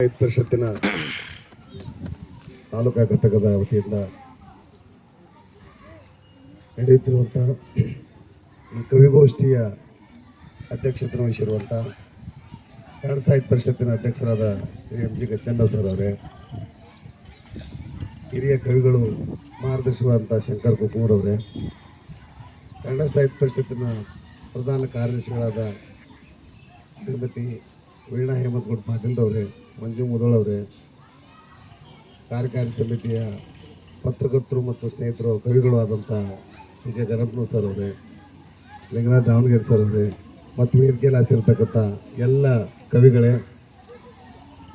ರೈತ ಪರಿಷತ್ತಿನ ತಾಲೂಕಾ ಘಟಕದ ವತಿಯಿಂದ ನಡೆಯುತ್ತಿರುವಂತಹ ಈ ಕವಿಗೋಷ್ಠಿಯ ಅಧ್ಯಕ್ಷತೆ ವಹಿಸಿರುವಂಥ ಕನ್ನಡ ಸಾಹಿತ್ಯ ಪರಿಷತ್ತಿನ ಅಧ್ಯಕ್ಷರಾದ ಶ್ರೀ ಎಂ ಜಿ ಗಚ್ಚಂಡವ್ ಸರ್ ಅವರೇ, ಹಿರಿಯ ಕವಿಗಳು ಮಾರ್ಗದರ್ಶಿವಾದಂಥ ಶಂಕರ್ ಕುಕೂರ್ ಅವರೇ ಕನ್ನಡ ಸಾಹಿತ್ಯ ಪರಿಷತ್ತಿನ ಪ್ರಧಾನ ಕಾರ್ಯದರ್ಶಿಗಳಾದ ಶ್ರೀಮತಿ ವೀಣಾ ಹೇಮಂತಗೌಡ ಪಾಟೀಲ್ರವ್ರೆ ಮಂಜು ಮುದೋಳ್ ಅವರೇ, ಕಾರ್ಯಕಾರಿ ಸಮಿತಿಯ ಪತ್ರಕರ್ತರು ಮತ್ತು ಸ್ನೇಹಿತರು, ಕವಿಗಳು ಆದಂಥ ಸಿ ಕೆ ಗಣಪನೂರ್ ಸರ್ ಅವರೇ, ಲಿಂಗನಾಥ್ ದಾವಣಗೆರೆ ಸರ್ ಅವರೇ, ಮತ್ತು ವೇದಿಕೆಯಲ್ಲಿ ಹಾಸಿರ್ತಕ್ಕಂಥ ಎಲ್ಲ ಕವಿಗಳೇ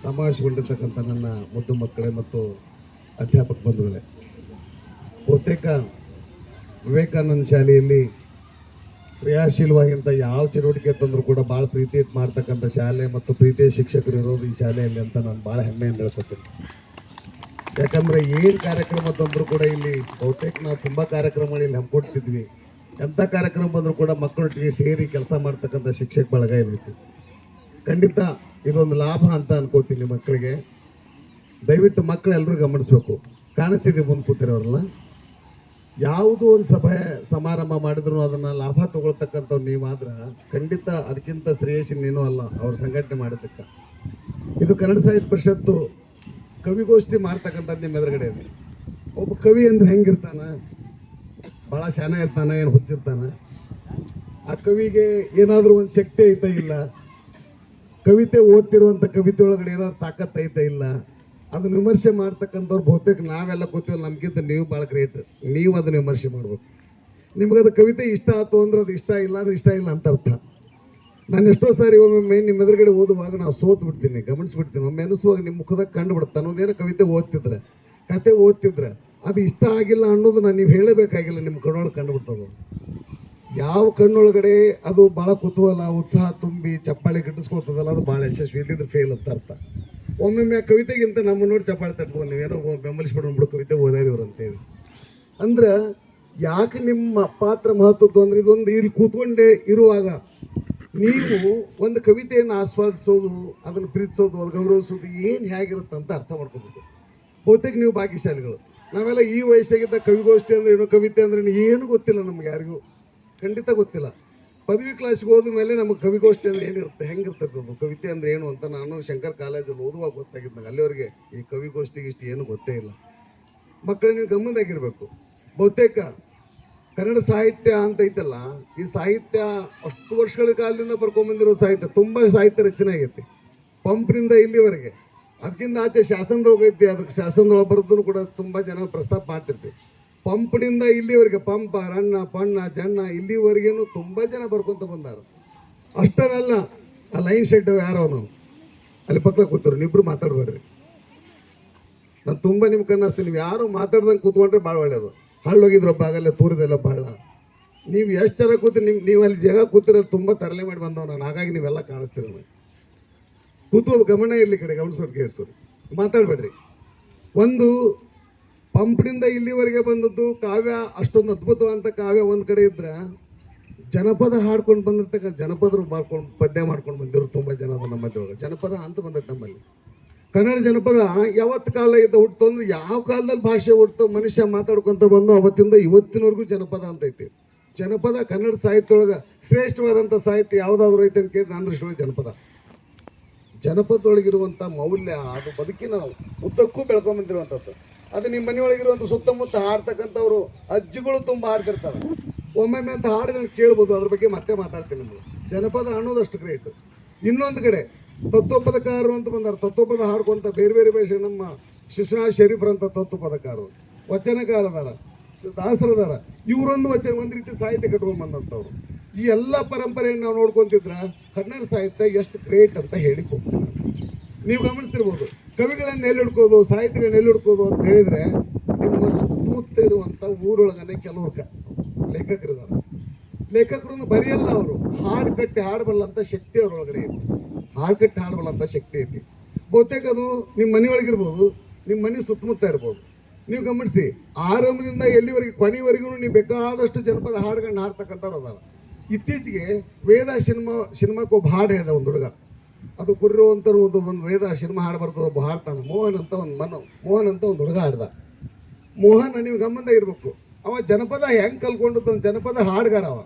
ಸಮಾವೇಶಗೊಂಡಿರ್ತಕ್ಕಂಥ ನನ್ನ ಮುದ್ದು ಮಕ್ಕಳೇ ಮತ್ತು ಅಧ್ಯಾಪಕ ಬಂಧುಗಳೇ. ಬಹುತೇಕ ವಿವೇಕಾನಂದ ಶಾಲೆಯಲ್ಲಿ ಕ್ರಿಯಾಶೀಲವಾಗಿಂತ ಯಾವ ಚಟುವಟಿಕೆ ತಂದರೂ ಕೂಡ ಭಾಳ ಪ್ರೀತಿ ಮಾಡ್ತಕ್ಕಂಥ ಶಾಲೆ ಮತ್ತು ಪ್ರೀತಿಯ ಶಿಕ್ಷಕರು ಇರೋದು ಈ ಶಾಲೆಯಲ್ಲಿ ಅಂತ ನಾನು ಭಾಳ ಹೆಮ್ಮೆಯಿಂದ ಹೇಳ್ಕೊತೀನಿ. ಯಾಕಂದರೆ ಏನು ಕಾರ್ಯಕ್ರಮ ತಂದರೂ ಕೂಡ ಇಲ್ಲಿ ಬಹುತೇಕ ನಾವು ತುಂಬ ಕಾರ್ಯಕ್ರಮಗಳು ಇಲ್ಲಿ ಹಮ್ಮಿಕೊಡ್ತಿದ್ವಿ ಎಂಥ ಕಾರ್ಯಕ್ರಮ ಬಂದರೂ ಕೂಡ ಮಕ್ಕಳೊಟ್ಟಿಗೆ ಸೇರಿ ಕೆಲಸ ಮಾಡ್ತಕ್ಕಂಥ ಶಿಕ್ಷಕ ಬಳಗ ಇರುತ್ತೆ ಖಂಡಿತ ಇದೊಂದು ಲಾಭ ಅಂತ ಅನ್ಕೋತೀನಿ ಮಕ್ಕಳಿಗೆ. ದಯವಿಟ್ಟು ಮಕ್ಕಳೆಲ್ಲರೂ ಗಮನಿಸ್ಬೇಕು. ಕಾಣಿಸ್ತಿದ್ವಿ ಮುಂದೆ ಕೂತಿರೋರಲ್ಲ? ಯಾವುದೋ ಒಂದು ಸಭೆ ಸಮಾರಂಭ ಮಾಡಿದ್ರು, ಅದನ್ನ ಲಾಭ ತಗೊಳ್ತಕ್ಕಂಥವ್ ನೀವಾದ್ರ ಖಂಡಿತ ಅದಕ್ಕಿಂತ ಶ್ರೇಯಸ್ಸಿ ನೀನು ಅಲ್ಲ ಅವ್ರ ಸಂಘಟನೆ ಮಾಡಿದಕ್ಕ ಇದು ಕನ್ನಡ ಸಾಹಿತ್ಯ ಪರಿಷತ್ತು ಕವಿಗೋಷ್ಠಿ ಮಾಡ್ತಕ್ಕಂಥದ್ದು ನಿಮ್ಮ ಎದುರುಗಡೆ ಇದೆ. ಒಬ್ಬ ಕವಿ ಅಂದ್ರೆ ಹೆಂಗಿರ್ತಾನ? ಭಾಳ ಶಾನ ಇರ್ತಾನೆ, ಏನು ಹುಚ್ಚಿರ್ತಾನ? ಆ ಕವಿಗೆ ಏನಾದರೂ ಒಂದು ಶಕ್ತಿ ಐತ ಇಲ್ಲ? ಕವಿತೆ ಓದ್ತಿರುವಂಥ ಕವಿತೆ ಒಳಗಡೆ ಏನಾದ್ರು ತಾಕತ್ ಐತ ಇಲ್ಲ? ಅದನ್ನ ವಿಮರ್ಶೆ ಮಾಡ್ತಕ್ಕಂಥವ್ರು ಬಹುತೇಕ ನಾವೆಲ್ಲ ಗೊತ್ತಿಲ್ಲ, ನಮ್ಗಿಂತ ನೀವು ಭಾಳ ಗ್ರೇಟ್ ನೀವು ಅದನ್ನ ವಿಮರ್ಶೆ ಮಾಡ್ಬೇಕು. ನಿಮ್ಗೆ ಅದು ಕವಿತೆ ಇಷ್ಟ ಆಯ್ತು ಅಂದ್ರೆ ಅದು ಇಷ್ಟ ಇಲ್ಲ ಅಂದ್ರೆ ಇಷ್ಟ ಇಲ್ಲ ಅಂತ ಅರ್ಥ. ನಾನು ಎಷ್ಟೋ ಸಾರಿ ಒಮ್ಮೊಮ್ಮೆ ನಿಮ್ಮ ಎದುರುಗಡೆ ಓದುವಾಗ ನಾವು ಸೋತು ಬಿಡ್ತೀನಿ, ಗಮನಿಸ್ಬಿಡ್ತೀನಿ. ಒಮ್ಮೆ ಅನಿಸುವಾಗ ನಿಮ್ಮ ಮುಖದಾಗ ಕಂಡು ಬಿಡುತ್ತೆ. ಅನ್ನೋದೇನೋ ಕವಿತೆ ಓದ್ತಿದ್ರೆ, ಕತೆ ಓದ್ತಿದ್ರೆ, ಅದು ಇಷ್ಟ ಆಗಿಲ್ಲ ಅನ್ನೋದು ನಾನು ನೀವು ಹೇಳಬೇಕಾಗಿಲ್ಲ, ನಿಮ್ಮ ಕಣ್ಣೊಳಗೆ ಕಂಡುಬಿಡ್ತದೆ ಯಾವ ಕಣ್ಣೊಳಗಡೆ ಅದು ಭಾಳ ಕುತೂಹಲ, ಉತ್ಸಾಹ ತುಂಬಿ ಚಪ್ಪಾಳೆ ಕಟ್ಟಿಸ್ಕೊಳ್ತದಲ್ಲ ಅದು ಭಾಳ ಯಶಸ್ವಿ ಇಲ್ಲಿದ್ರೆ ಫೇಲ್ ಅಂತ ಅರ್ಥ. ಒಮ್ಮೊಮ್ಮೆ ಕವಿತೆಗಿಂತ ನಮ್ಮ ನೋಡಿ ನೀವು. ತಟ್ಕೊಂಡು ನೀವೇನೋ ಬೆಂಬಲಿಸ್ಬಿಡೋಣ ಬಿಡು ಕವಿತೆ ಓದಾರಿವ್ರು ಅಂತೇಳಿ. ಅಂದ್ರೆ ಯಾಕೆ ನಿಮ್ಮ ಪಾತ್ರ ಮಹತ್ವದ್ದು? ಅಂದ್ರೆ ಇದೊಂದು ಇಲ್ಲಿ ಕೂತ್ಕೊಂಡೇ ಇರುವಾಗ ನೀವು ಒಂದು ಕವಿತೆಯನ್ನು ಆಸ್ವಾದಿಸೋದು, ಅದನ್ನು ಪ್ರೀತಿಸೋದು, ಅದು ಗೌರವಿಸೋದು ಏನು ಹೇಗಿರುತ್ತೆ ಅಂತ ಅರ್ಥ ಮಾಡ್ಕೋಬೇಕು. ಬಹುತೇಕ ನೀವು ಭಾಗ್ಯಶಾಲಿಗಳು. ನಾವೆಲ್ಲ ಈ ವಯಸ್ಸಾಗಿದ್ದ ಕವಿಗೋಷ್ಠಿ ಅಂದ್ರೆ ಏನೋ ಕವಿತೆ ಅಂದ್ರೆ ಏನು ಗೊತ್ತಿಲ್ಲ ನಮ್ಗೆ ಯಾರಿಗೂ. ಖಂಡಿತ ಗೊತ್ತಿಲ್ಲ. ಪದವಿ ಕ್ಲಾಸ್ಗೆ ಹೋದ ಮೇಲೆ ನಮಗೆ ಕವಿಗೋಷ್ಠಿ ಅಂದ್ರೆ ಏನಿರುತ್ತೆ ಹೆಂಗಿರ್ತದೆ ಅದು? ಕವಿತೆ ಅಂದ್ರೆ ಏನು ಅಂತ ನಾನು ಶಂಕರ್ ಕಾಲೇಜಲ್ಲಿ ಓದುವಾಗ ಗೊತ್ತಾಗಿದ್ದು ನಂಗೆ ಅಲ್ಲಿವರೆಗೆ ಈ ಕವಿಗೋಷ್ಠಿಗೆ ಇಷ್ಟು ಏನು ಗೊತ್ತೇ ಇಲ್ಲ. ಮಕ್ಕಳಿಗೆ ನೀವು ಗಮನದಾಗಿರ್ಬೇಕು ಬಹುತೇಕ ಕನ್ನಡ ಸಾಹಿತ್ಯ ಅಂತ ಐತಲ್ಲ, ಈ ಸಾಹಿತ್ಯ ಅಷ್ಟು ವರ್ಷಗಳ ಕಾಲದಿಂದ ಬರ್ಕೊಂಬಂದಿರೋ ಸಾಹಿತ್ಯ ತುಂಬ ಸಾಹಿತ್ಯ ರಚನೆ ಆಗೈತಿ. ಪಂಪ್ನಿಂದ ಇಲ್ಲಿವರೆಗೆ. ಅದಕ್ಕಿಂತ ಆಚೆ ಶಾಸನದೊಳಗೈತಿ ಅದಕ್ಕೆ ಶಾಸನದೊಳಗೆ ಬರೋದನ್ನು ಕೂಡ ತುಂಬ ಜನ ಪ್ರಸ್ತಾಪ ಮಾಡ್ತಿರ್ತೀವಿ ಪಂಪ್ನಿಂದ ಇಲ್ಲಿವರೆಗೆ ಪಂಪ ರಣ್ಣ ಪಣ್ಣ ಜನ್ನ ಇಲ್ಲಿವರೆಗೇನು ತುಂಬ ಜನ ಬರ್ಕೊಂತ ಬಂದಾರ. ಅಷ್ಟನಲ್ಲ ಆ ಲೈನ್ ಶೆಡ್ ಯಾರೋ ಅವನು? ಅಲ್ಲಿ ಪಕ್ಕ ಕೂತರು, ನೀವಿಬ್ರು ಮಾತಾಡ್ಬೇಡ್ರಿ. ನಾನು ತುಂಬ ನಿಮ್ಗೆ ಕನ್ನಿಸ್ತೀನಿ ನೀವು ಯಾರು ಮಾತಾಡ್ದಂಗೆ ಕೂತ್ಕೊಂಡ್ರೆ ಭಾಳ ಒಳ್ಳೇದು. ಹಳ್ಳೋಗಿದ್ರು ಆಗಲ್ಲ ತೂರಿದೆಲ್ಲ ಭಾಳ. ನೀವು ಎಷ್ಟು ಜನ ಕೂತು ನಿಮ್, ನೀವು ಅಲ್ಲಿ ಜಾಗ ಕೂತಿರೋದು ತುಂಬ ತರಲೆ ಮಾಡಿ ಬಂದವ ನಾನು, ಹಾಗಾಗಿ ನೀವೆಲ್ಲ ಕಾಣಿಸ್ತೀರ ಕೂತು ಗಮನ ಇರಲಿ ಕಡೆ, ಗಮನಿಸ್ಕೊಂಡು ಕೇಳಿಸೋರು ಮಾತಾಡಬೇಡ್ರಿ. ಒಂದು ಪಂಪ್ನಿಂದ ಇಲ್ಲಿವರೆಗೆ ಬಂದದ್ದು ಕಾವ್ಯ, ಅಷ್ಟೊಂದು ಅದ್ಭುತವಾದಂಥ ಕಾವ್ಯ ಒಂದು ಕಡೆ ಇದ್ರೆ ಜನಪದ ಹಾಡ್ಕೊಂಡು ಬಂದಿರ್ತಕ್ಕ ಜನಪದರು ಮಾಡ್ಕೊಂಡು ಪದ್ಯ ಮಾಡ್ಕೊಂಡು ಬಂದಿರೋ ತುಂಬ ಜನ ಅದು ನಮ್ಮ ಜನಪದ ಅಂತ ಬಂದದ್ದು ನಮ್ಮಲ್ಲಿ. ಕನ್ನಡ ಜನಪದ ಯಾವತ್ತು ಕಾಲ ಇದ್ದ ಹುಟ್ಟು ಅಂದ್ರೆ ಯಾವ ಕಾಲದಲ್ಲಿ ಭಾಷೆ ಹುಡ್ತು ಮನುಷ್ಯ ಮಾತಾಡ್ಕೊಂತ ಬಂದು ಅವತ್ತಿಂದ ಇವತ್ತಿನವರೆಗೂ ಜನಪದ ಅಂತ ಐತಿ. ಜನಪದ ಕನ್ನಡ ಸಾಹಿತ್ಯ ಒಳಗೆ ಶ್ರೇಷ್ಠವಾದಂಥ ಸಾಹಿತ್ಯ ಯಾವುದಾದ್ರು ಐತೆ ಅಂತ ಕೇಳಿದ್ರೆ ಜನಪದೊಳಗೆ ಜನಪದ. ಜನಪದೊಳಗಿರುವಂಥ ಮೌಲ್ಯ, ಅದು ಬದುಕಿನ ಉದ್ದಕ್ಕೂ ಬೆಳ್ಕೊಂಬಂದಿರುವಂಥದ್ದು ಅದು ನಿಮ್ಮ ಮನೆಯೊಳಗಿರುವಂಥ ಸುತ್ತಮುತ್ತ ಹಾಡ್ತಕ್ಕಂಥವ್ರು, ಅಜ್ಜಿಗಳು ತುಂಬ ಹಾಡ್ತಿರ್ತಾರೆ. ಒಮ್ಮೊಮ್ಮೆ ಅಂತ ಹಾಡನ್ನು ಕೇಳ್ಬೋದು, ಅದ್ರ ಬಗ್ಗೆ ಮತ್ತೆ ಮಾತಾಡ್ತೀನಿ ನಿಮ್ಗೆ ಜನಪದ ಅನ್ನೋದಷ್ಟು ಗ್ರೇಟ್ ಇನ್ನೊಂದು ಕಡೆ, ತತ್ವಪದಕಾರರು ಅಂತ ಬಂದಾರೆ. ತತ್ವಪದ ಹಾಡ್ಕೊಂತ ಬೇರೆ ಬೇರೆ ಭಾಷೆ ನಮ್ಮ ಶಿಶುನಾಥ್ ಶರೀಫ್ರ ಅಂತ ತತ್ವಪದಕಾರರು. ವಚನಕಾರದಾರ, ದಾಸರದಾರ, ಇವರೊಂದು ವಚನ, ಒಂದು ರೀತಿ ಸಾಹಿತ್ಯ ಕಟ್ಕೊಂಡು ಬಂದಂಥವ್ರು. ಈ ಎಲ್ಲ ಪರಂಪರೆಯನ್ನು ನಾವು ನೋಡ್ಕೊತಿದ್ರೆ ಕನ್ನಡ ಸಾಹಿತ್ಯ ಎಷ್ಟು ಗ್ರೇಟ್ ಅಂತ ಹೇಳಿ ಹೋಗ್ತಾರೆ ನೀವು ಗಮನಿಸ್ತಿರ್ಬೋದು. ಕವಿಗಳನ್ನ ನೆಲ್ಲಿಡ್ಕೋದು ಸಾಹಿತ್ಯ ನೆಲ್ಲಿಡ್ಕೋದು ಅಂತ ಹೇಳಿದ್ರೆ ನಿಮ್ಮ ಸುತ್ತಮುತ್ತ ಇರುವಂಥ ಊರೊಳಗನೆ ಕೆಲವ್ರು ಲೇಖಕರು ಲೇಖಕರಿದ್ದಾರೆ ಲೇಖಕರನ್ನು ಬರೆಯಲ್ಲ ಅವರು. ಹಾಡು ಕಟ್ಟಿ ಹಾಡಬಲ್ಲಂಥ ಶಕ್ತಿ ಅವರೊಳಗಡೆ ಐತಿ ಹಾಡು ಕಟ್ಟಿ ಹಾಡಬಲ್ಲಂಥ ಶಕ್ತಿ ಐತಿ ಬಹುತೇಕ ಅದು ನಿಮ್ಮ ಮನೆಯೊಳಗಿರ್ಬೋದು ನಿಮ್ಮ ಮನೆ ಸುತ್ತಮುತ್ತ ಇರ್ಬೋದು. ನೀವು ಗಮನಿಸಿ, ಆರಂಭದಿಂದ ಎಲ್ಲಿವರೆಗೆ, ಕೊನೆವರೆಗೂ ನೀವು ಬೇಕಾದಷ್ಟು ಜನಪದ ಹಾಡುಗಳನ್ನ ಹಾಡ್ತಕ್ಕಂಥವ್ರು ಅದಾರ. ಇತ್ತೀಚೆಗೆ ವೇದ ಸಿನಿಮಾ, ಸಿನಿಮಾಕ್ಕೆ ಒಬ್ಬ ಹಾಡು ಹೇಳಿದ ಒಂದು ಹುಡುಗ. ಅದು ಕುರ್ರೋ ಅಂತ ಒಂದು ಒಂದು ವೇದ ಸಿನಿಮಾ ಹಾಡ್ಬಾರ್ದು ಒಬ್ಬ ಹಾಡ್ತಾನೆ ಮೋಹನ್ ಅಂತ ಒಂದು ಮನ, ಮೋಹನ್ ಅಂತ ಒಂದು ಹುಡುಗ ಹಾಡ್ದ. ಮೋಹನ್ ನೀವು ಗಮನ ಇರಬೇಕು. ಅವ ಜನಪದ ಹೆಂಗೆ ಕಲ್ಕೊಂಡು ಜನಪದ ಹಾಡ್ಗಾರ ಅವ.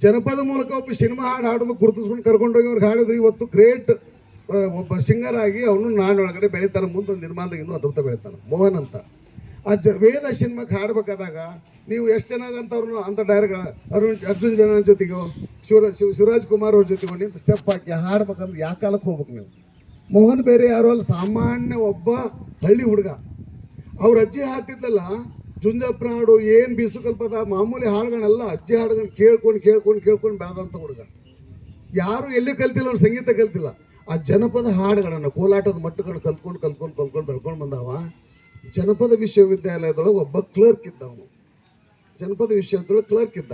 ಜನಪದ ಮೂಲಕ ಒಬ್ಬ ಸಿನಿಮಾ ಹಾಡು ಹಾಡೋದು ಗುರುತಿಸ್ಕೊಂಡು ಕರ್ಕೊಂಡೋಗಿ ಅವ್ರಿಗೆ ಹಾಡಿದ್ರು ಇವತ್ತು ಗ್ರೇಟ್ ಒಬ್ಬ ಸಿಂಗರ್ ಆಗಿ ಅವನು ನಾಡೊಳಗಡೆ ಮುಂದೆ ಮುಂದೊಂದು ನಿರ್ಮಾಣದಾಗ ಇನ್ನೂ ಅದ್ಭುತ ಬೆಳಿತಾನೆ. ಮೋಹನ್ ಅಂತ. ಆ ಜ, ವೇದ ಸಿನಿಮಾಕ್ಕೆ ಹಾಡ್ಬೇಕಾದಾಗ ನೀವು ಎಷ್ಟು ಜನ ಅಂತ ಡೈರೆಕ್ಟ್ ಅರುಣ್, ಅರ್ಜುನ್ ಜನ ಜೊತೆಗೋ ಶಿವರಾಜ್ ಶಿವ, ಶಿವರಾಜ್ ಕುಮಾರ್ ಅವ್ರ ಜೊತೆಗೋ ನಿಂತು ಸ್ಟೆಪ್ ಹಾಕಿ ಹಾಡ್ಬೇಕಂದ್ರೆ ಯಾವ ಕಾಲಕ್ಕೆ ಹೋಗ್ಬೇಕು ನೀವು? ಮೋಹನ್ ಬೇರೆ ಯಾರೋ ಅಲ್ಲಿ, ಸಾಮಾನ್ಯ ಒಬ್ಬ ಹಳ್ಳಿ ಹುಡುಗ. ಅವ್ರ ಅಜ್ಜಿ ಹಾಡ್ತಿದ್ದಲ್ಲ ಜುಂಜಪ್ಪನ ಹಾಡು, ಏನು ಬೀಸುಕಲ್ಪದ ಮಾಮೂಲಿ ಹಾಡುಗಳನ್ನೆಲ್ಲ ಅಜ್ಜಿ ಹಾಡುಗಳನ್ನ ಕೇಳ್ಕೊಂಡು ಕೇಳ್ಕೊಂಡು ಕೇಳ್ಕೊಂಡು ಬೆಳೆದಂಥ ಹುಡುಗ. ಯಾರು ಎಲ್ಲಿ ಕಲ್ತಿಲ್ಲ ಅವ್ರು ಸಂಗೀತ ಕಲ್ತಿಲ್ಲ. ಆ ಜನಪದ ಹಾಡುಗಳನ್ನು ಕೋಲಾಟದ ಮಟ್ಟಗಳನ್ನು ಕಲ್ತ್ಕೊಂಡು ಕಲ್ತ್ಕೊಂಡು ಕಲ್ತ್ಕೊಂಡು, ಬೆಳ್ಕೊಂಡು ಬಂದವ. ಜನಪದ ವಿಶ್ವವಿದ್ಯಾಲಯದೊಳಗೆ ಒಬ್ಬ ಕ್ಲರ್ಕ್ ಇದ್ದ ಅವನು. ಜನಪದ ವಿಶ್ವವಿದ್ಯಾಲಯ ಕ್ಲರ್ಕ್ ಇದ್ದ.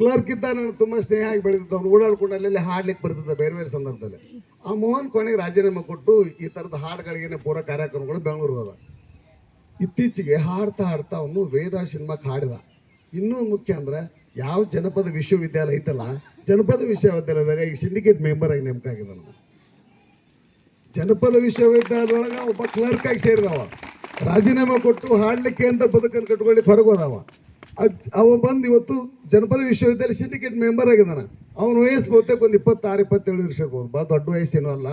ಕ್ಲರ್ಕ್ ಇದ್ದ ನಾನು ತುಂಬ ಸ್ನೇಹ ಆಗಿ ಬೆಳೆದಿದ್ದ ಅವ್ನು. ಓಡಾಡ್ಕೊಂಡು ಅಲ್ಲೆಲ್ಲಿ ಹಾಡ್ಲಿಕ್ಕೆ ಬರ್ತಿದ್ದ ಬೇರೆ ಬೇರೆ ಸಂದರ್ಭದಲ್ಲಿ. ಆ ಮೋಹನ್ ಕೊನೆಗೆ ರಾಜೀನಾಮೆ ಕೊಟ್ಟು ಈ ಥರದ ಹಾಡುಗಳಿಗೆ ಪೂರ ಕಾರ್ಯಕ್ರಮಗಳು ಬೆಂಗಳೂರು ಹೋದ. ಇತ್ತೀಚೆಗೆ ಹಾಡ್ತಾ ಹಾಡ್ತಾ ಅವನು ವೇದ ಸಿನಿಮಾಕ್ಕೆ ಹಾಡಿದ. ಇನ್ನೂ ಮುಖ್ಯ ಅಂದ್ರೆ ಯಾವ ಜನಪದ ವಿಶ್ವವಿದ್ಯಾಲಯ ಐತಲ್ಲ, ಜನಪದ ವಿಶ್ವವಿದ್ಯಾಲಯದಾಗ ಈ ಸಿಂಡಿಕೇಟ್ ಮೆಂಬರ್ ಆಗಿ ನೇಮಕ ಆಗಿದ್ದಾನೆ. ಜನಪದ ವಿಶ್ವವಿದ್ಯಾಲಯದೊಳಗೆ ಒಬ್ಬ ಕ್ಲರ್ಕ್ ಆಗಿ ಸೇರಿದವ. ರಾಜೀನಾಮೆ ಕೊಟ್ಟು ಹಾಡಲಿಕ್ಕೆ ಅಂತ ಬದುಕನ್ನು ಕಟ್ಕೊಳ್ಳಿ ಹೊರಗೋದವ ಅವ ಬಂದು ಇವತ್ತು ಜನಪದ ವಿಶ್ವವಿದ್ಯಾಲಯ ಸಿಂಡಿಕೇಟ್ ಮೆಂಬರ್ ಆಗಿದ್ದಾನೆ. ಅವನ ವಯಸ್ಸು ಬಹುತೇಕ ಒಂದು ಇಪ್ಪತ್ತಾರು, ಇಪ್ಪತ್ತೇಳು ವರ್ಷ ಭಾಳ ದೊಡ್ಡ ವಯಸ್ಸೇನೂ ಅಲ್ಲ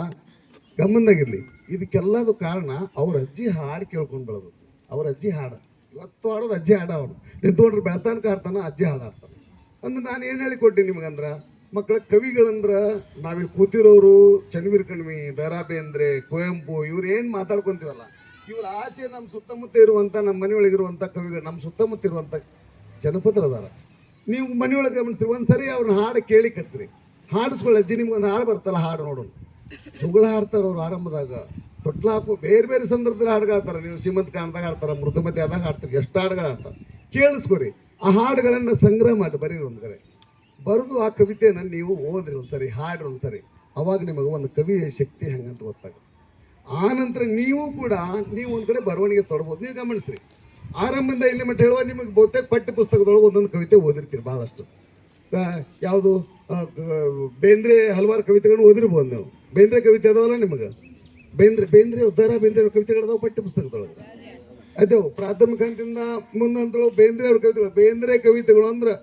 ಗಮನದಾಗಿರಲಿ ಇದಕ್ಕೆಲ್ಲದು ಕಾರಣ ಅವ್ರ ಅಜ್ಜಿ ಹಾಡು ಕೇಳ್ಕೊಂಡು ಬೆಳೆದು ಅವ್ರ ಅಜ್ಜಿ ಹಾಡು. ಇವತ್ತು ಹಾಡೋದು ಅಜ್ಜಿ ಹಾಡ ಅವನು. ನಿಂತ್ಕೊಂಡ್ರೆ ಬೆಳತಾನಕ ಆಡ್ತಾನೆ ಅಜ್ಜಿ ಹಾಡು ಆಡ್ತಾನೆ ಅಂದ್ರೆ ನಾನು ಏನು ಹೇಳಿಕೊಟ್ಟೆ ನಿಮ್ಗಂದ್ರೆ ಮಕ್ಕಳ ಕವಿಗಳಂದ್ರೆ ನಾವಿಲ್ಲಿ ಕೂತಿರೋರು ಚನ್ವೀರ್ ಕಣ್ವಿ ದ ಬೇಂದ್ರೆ ಕುವೆಂಪು, ಇವ್ರು ಏನು ಮಾತಾಡ್ಕೊಂತೀವಲ್ಲ ಇವ್ರ ಆಚೆ ನಮ್ಮ ಸುತ್ತಮುತ್ತ ಇರುವಂಥ ನಮ್ಮ ಮನೆಯೊಳಗಿರುವಂಥ ಕವಿಗಳು ನಮ್ಮ ಸುತ್ತಮುತ್ತ ಇರುವಂಥ ಜನಪದರು ಅದಾರ. ನೀವು ಮನೆಯೊಳಗೆ ಗಮನಿಸ್ತೀರಿ, ಒಂದು ಸರಿ ಅವ್ರನ್ನ ಹಾಡು ಕೇಳಿ ಕತ್ರಿ ಹಾಡಿಸ್ಕೊಳ್ಳಿ, ಅಜ್ಜಿ ನಿಮ್ಗೊಂದು ಹಾಡು ಬರ್ತಲ್ಲ, ಹಾಡು ನೋಡೋಣ. ಜುಗಳ ಹಾಡ್ತಾರೆ ಅವ್ರು ಆರಂಭದಾಗ. ತೊಟ್ಲಾಕು ಬೇರೆ ಬೇರೆ ಸಂದರ್ಭದಲ್ಲಿ ಹಾಡುಗಳು ಹಾಡ್ತಾರೆ. ನೀವು ಶ್ರೀಮಂತ ಕಾಣ್ದಾಗ ಹಾಡ್ತಾರೆ, ಮೃದುಮತಿ ಆದಾಗ ಹಾಡ್ತಾರೆ, ಎಷ್ಟು ಹಾಡುಗಳು ಹಾಡ್ತಾರೆ. ಕೇಳಿಸ್ಕೊರಿ. ಆ ಹಾಡುಗಳನ್ನು ಸಂಗ್ರಹ ಮಾಡಿ ಬರೀರಿ ಒಂದು ಕಡೆ. ಬರೆದು ಆ ಕವಿತೆಯನ್ನು ನೀವು ಓದ್ರಿ ಒಂದ್ಸರಿ, ಹಾಡ್ರಿ ಒಂದ್ಸರಿ. ಅವಾಗ ನಿಮಗೆ ಒಂದು ಕವಿಯ ಶಕ್ತಿ ಹಂಗಂತ ಗೊತ್ತಾಗುತ್ತೆ. ಆ ನಂತರ ನೀವು ಕೂಡ ನೀವು ಒಂದು ಕಡೆ ಬರವಣಿಗೆ ತೊಡ್ಬೋದು. ನೀವು ಗಮನಿಸ್ರಿ. ಆರಂಭದಿಂದ ಇಲ್ಲಿ ಮಟ್ಟ ಹೇಳುವ ನಿಮಗೆ ಬಹುತೇಕ ಪಠ್ಯ ಪುಸ್ತಕದೊಳಗೆ ಒಂದೊಂದು ಕವಿತೆ ಓದಿರ್ತೀರಿ ಭಾಳಷ್ಟು ಯಾವುದು? ಬೇಂದ್ರೆ ಹಲವಾರು ಕವಿತೆಗಳನ್ನು ಓದಿರ್ಬೋದು ನೀವು. ಬೇಂದ್ರೆ ಕವಿತೆ ಅದಾವಲ್ಲ ನಿಮಗೆ? ಬೇಂದ್ರೆ ಬೇಂದ್ರೆ, ಉದ್ದಾರ, ಬೇಂದ್ರೆ ಕವಿತೆಗಳದಾವ ಪಠ್ಯ ಪುಸ್ತಕದೊಳಗೆ. ಅದೇವು ಪ್ರಾಥಮಿಕ ಹಂತದಿಂದ ಮುಂದಂತಳು ಬೇಂದ್ರೆ ಅವ್ರ ಕವಿತೆಗಳು. ಬೇಂದ್ರೆ ಕವಿತೆಗಳು ಅಂದ್ರೆ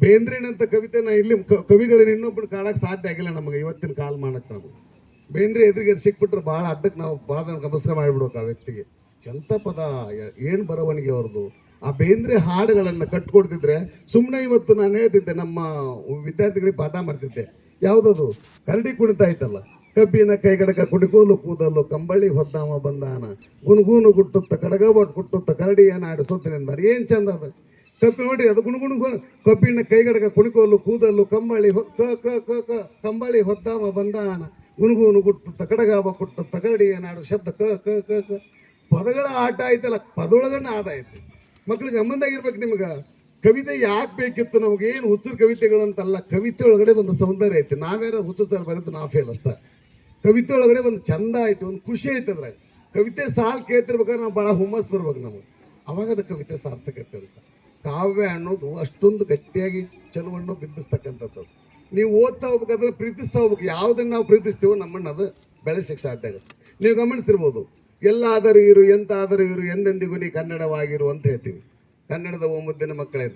ಬೇಂದ್ರೆನಂತ ಕವಿತೆ ನಾ ಇಲ್ಲಿ ಕವಿಗಳನ್ನ ಇನ್ನೊಬ್ಬರು ಕಾಣಕ್ಕೆ ಸಾಧ್ಯ ಆಗಿಲ್ಲ ನಮಗೆ ಇವತ್ತಿನ ಕಾಲಮಾನಕ್ಕೆ ನಾವು. ಬೇಂದ್ರೆ ಎದುರಿಗೆ ಸಿಕ್ಬಿಟ್ರೆ ಭಾಳ ಅಡ್ಡಕ್ಕೆ ನಾವು ಬಾದ ನಮಸ್ಕಾರ ಮಾಡಿಬಿಡ್ಬೇಕು ಆ ವ್ಯಕ್ತಿಗೆ. ಎಂಥ ಪದ, ಏನು ಬರವಣಿಗೆ ಅವ್ರದ್ದು? ಆ ಬೇಂದ್ರೆ ಹಾಡುಗಳನ್ನು ಕಟ್ಕೊಡ್ತಿದ್ರೆ ಸುಮ್ಮನೆ ಇವತ್ತು ನಾನು ಹೇಳ್ತಿದ್ದೆ, ನಮ್ಮ ವಿದ್ಯಾರ್ಥಿಗಳಿಗೆ ಪಾಠ ಮಾಡ್ತಿದ್ದೆ. ಯಾವುದದು? ಕರಡಿ ಕುಣಿತ ಆಯ್ತಲ್ಲ? ಕಬ್ಬಿನ ಕೈಗಡಕ ಕುಡಿಕೋಲು ಕೂದಲು, ಕಂಬಳಿ ಹೊದ್ದಾಮ ಬಂದಾನ. ಗುನುಗೂನು ಗುಟ್ಟುತ್ತ ಕಡಗಬಟ್ ಕುಟ್ಟುತ್ತ, ಕರಡಿಯ ನಾಡು ಅಂದ್ರೆ ಏನು ಚಂದ ಅದು? ಕಬ್ಬಿ ನೋಡಿ ಅದು ಗುಣಗುಣ ಕಬ್ಬಿನ ಕೈಗಡಕ ಕುಣಿಕೋಲು ಕೂದಲು, ಕಂಬಳಿ ಹೊ- ಕ ಕ ಕ ಕ, ಕಂಬಳಿ ಹೊದ್ದಾಮ ಬಂದಾನ. ಗುನುಗೂನು ಗುಟ್ಟು ತಕಡಗಾಬ ಕೊಟ್ಟು ಕರಡಿಯ ನಾಡು ಶಬ್ದ ಕ ಕ ಕ ಕ. ಪದಗಳ ಆಟ ಆಯ್ತಲ್ಲ, ಪದೊಳಗನ್ನ ಆದ ಆಯ್ತು. ಮಕ್ಳಿಗೆ ಸಂಬಂಧಾಗಿರ್ಬೇಕು ನಿಮ್ಗೆ. ಕವಿತೆ ಯಾಕೆ ಬೇಕಿತ್ತು ನಮಗೆ ಏನು ಹುಚ್ಚರು ಕವಿತೆಗಳಂತಲ್ಲ, ಕವಿತೆ ಒಳಗಡೆ ಒಂದು ಸೌಂದರ್ಯ ಐತೆ. ನಾವ್ಯಾರ ಹುಚ್ಚುತ್ತಾರ ಬರೆದು ನಾ ಫೇಲ್ ಅಷ್ಟ. ಕವಿತೆ ಒಳಗಡೆ ಒಂದು ಚಂದ ಆಯ್ತು, ಒಂದು ಖುಷಿ ಐತೆ ಅದ್ರಾಗ. ಕವಿತೆ ಸಾಲ್ ಕೇಳ್ತಿರ್ಬೇಕಾದ್ರೆ ನಾವು ಭಾಳ ಹುಮ್ಮಸ್ ಬರ್ಬೇಕು ನಮಗೆ. ಅವಾಗ ಅದು ಕವಿತೆ ಸಾರ್ಥಕತೆ ಕಾವ್ಯ ಅನ್ನೋದು ಅಷ್ಟೊಂದು ಗಟ್ಟಿಯಾಗಿ ಚೆಲುವನ್ನು ಬಿಂಬಿಸ್ತಕ್ಕಂಥದ್ದು. ನೀವು ಓದ್ತಾ ಹೋಗ್ಬೇಕಾದ್ರೆ ಪ್ರೀತಿಸ್ತಾ ಹೋಗ್ಬೇಕು. ಯಾವುದನ್ನು ನಾವು ಪ್ರೀತಿಸ್ತೀವೋ ನಮ್ಮನ್ನು ಅದು ಬೆಳೆಸಕ್ಕೆ ಸಾಧ್ಯ ಆಗುತ್ತೆ. ನೀವು ಗಮನಿಸ್ತಿರ್ಬೋದು, ಎಲ್ಲಾದರೂ ಇರು, ಎಂತಾದರೂ ಇರು, ಎಂದೆಂದಿಗೂ ನೀ ಕನ್ನಡವಾಗಿರು ಅಂತ ಹೇಳ್ತೀವಿ. ಕನ್ನಡದ ಓ ಮುದ್ದಿನ ಮಕ್ಕಳೇ